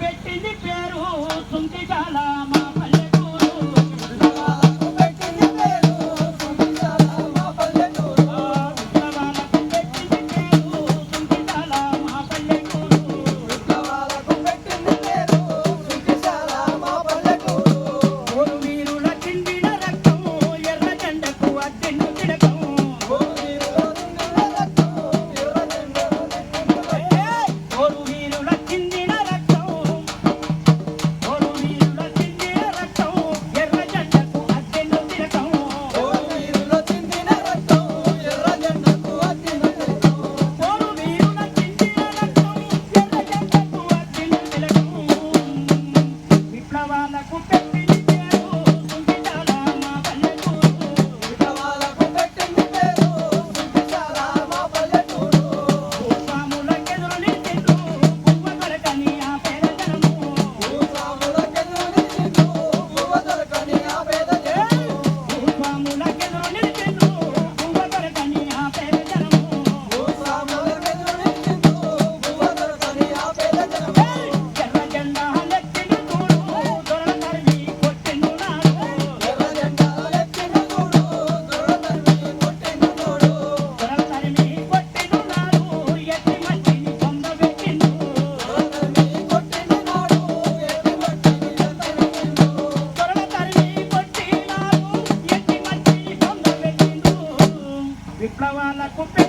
పెట్టింది పేరు తుంటికాల మా Kawala Kupi.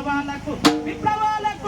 విప్లవాలకు విప్లవాలకు